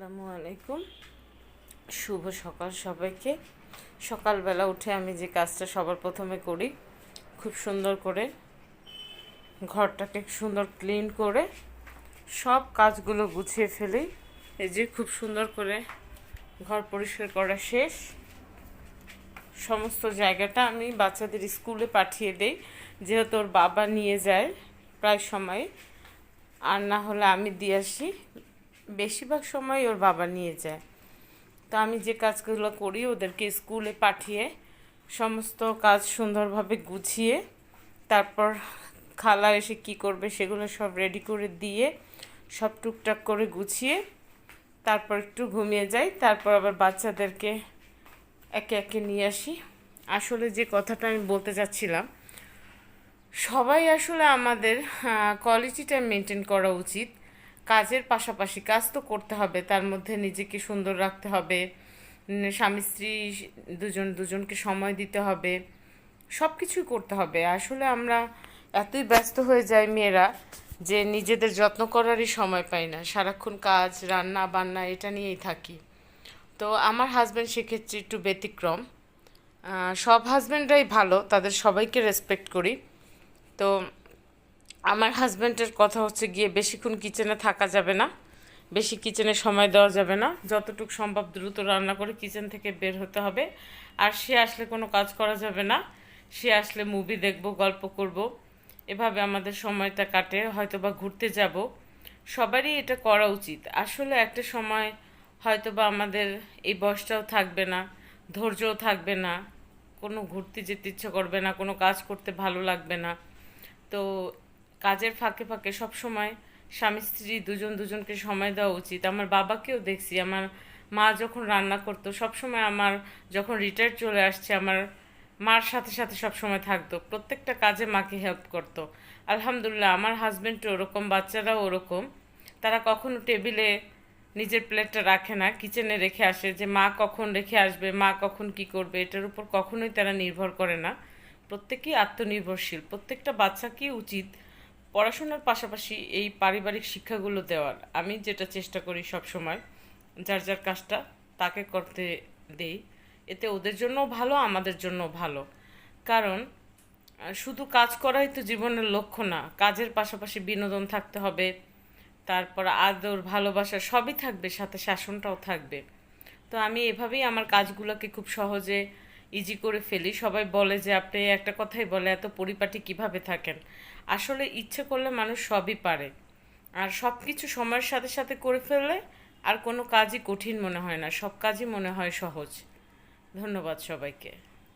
আসসালামু আলাইকুম। শুভ সকাল সবাইকে। সকালবেলা উঠে আমি যে কাজটা সবার প্রথমে করি, খুব সুন্দর করে ঘরটাকে সুন্দর ক্লিন করে সব কাজগুলো গুছিয়ে ফেলি। এই যে খুব সুন্দর করে ঘর পরিষ্কার করা শেষ। সমস্ত জায়গাটা আমি বাচ্চাদের স্কুলে পাঠিয়ে দেই, যেহেতু ওর বাবা নিয়ে যায় প্রায় সময়। আর না হলে আমি দিয়ে আসি। বেশিরভাগ সময় ওর বাবা নিয়ে যায়। তো আমি যে কাজগুলো করি, ওদেরকে স্কুলে পাঠিয়ে সমস্ত কাজ সুন্দরভাবে গুছিয়ে, তারপর খালা এসে কি করবে সেগুলো সব রেডি করে দিয়ে সব টুকটাক করে গুছিয়ে, তারপর একটু ঘুমিয়ে যাই, তারপর আবার বাচ্চাদেরকে একে একে নিয়ে আসি। আসলে যে কথাটা আমি বলতে চাচ্ছিলাম সবাই আসলে আমাদের কোয়ালিটিটা মেনটেন করা উচিত। কাজের পাশাপাশি কাজ তো করতে হবে, তার মধ্যে নিজেকে সুন্দর রাখতে হবে স্বামী স্ত্রী দুজন, দুজনকে সময় দিতে হবে সব কিছুই করতে হবে। আসলে আমরা এতই ব্যস্ত হয়ে যাই মেয়েরা যে নিজেদের যত্ন করারই সময় পাই না। সারাক্ষণ কাজ, রান্না, বান্না এটা নিয়েই থাকি। তো আমার হাজব্যান্ড সেক্ষেত্রে একটু ব্যতিক্রম। সব হাজব্যান্ডরাই ভালো, তাদের সবাইকে রেসপেক্ট করি। তো আমার হাজব্যান্ডের কথা হচ্ছে গিয়ে বেশিক্ষণ কিচেনে থাকা যাবে না, বেশি কিচেনে সময় দেওয়া যাবে না, যতটুকু সম্ভব দ্রুত রান্না করে কিচেন থেকে বের হতে হবে। আর সে আসলে কোনো কাজ করা যাবে না, সে আসলে মুভি দেখব, গল্প করব, এভাবে আমাদের সময়টা কাটে হয়তো বা ঘুরতে যাব। সবারই এটা করা উচিত। আসলে একটা সময় হয়তো বা আমাদের এই বয়সটাও থাকবে না, ধৈর্যও থাকবে না, কোনো ঘুরতে যেতে ইচ্ছে করবে না, কোনো কাজ করতে ভালো লাগবে না। তো কাজের ফাঁকে ফাঁকে সব সময় স্বামী, স্ত্রী দুজন দুজনকে সময় দেওয়া উচিত। আমার বাবাকেও দেখছি, আমার মা যখন রান্না করতো, সব সময় আমার যখন রিটায়ার চলে আসছে, আমার মার সাথে সাথে সব সময় থাকতো। প্রত্যেকটা কাজে মাকে হেল্প করতো। আলহামদুলিল্লাহ, আমার হাজব্যান্ডও ওরকম, বাচ্চারাও ওরকম। তারা কখনো টেবিলে নিজের প্লেটটা রাখে না কিচেনে রেখে আসে যে মা কখন রেখে আসবে, মা কখন কি করবে, এটার উপর কখনোই তারা নির্ভর করে না। প্রত্যেকেই আত্মনির্ভরশীল, প্রত্যেকটা বাচ্চা বাচ্চাকেই উচিত পড়াশোনার পাশাপাশি এই পারিবারিক শিক্ষাগুলো দেওয়ার। আমি যেটা চেষ্টা করি সব সময়, যার যার কাজটা তাকে করতে দেই। এতে ওদের জন্যও ভালো, আমাদের জন্য ভালো। কারণ শুধু কাজ করাই তো জীবনের লক্ষ্য না, কাজের পাশাপাশি বিনোদন থাকতে হবে, তারপর আদর, ভালোবাসা সবই থাকবে, সাথে শাসনটাও থাকবে। তো আমি এভাবেই আমার কাজগুলোকে খুব সহজে ইজি করে ফেলি। সবাই বলে যে, আপনি একটা কথাই বলে, এত পরিপাটি কীভাবে থাকেন? আসলে ইচ্ছে করলে মানুষ সবই পারে। আর সব কিছু সময়ের সাথে সাথে করে ফেললে আর কোনো কাজই কঠিন মনে হয় না। সব কাজই মনে হয় সহজ। ধন্যবাদ সবাইকে।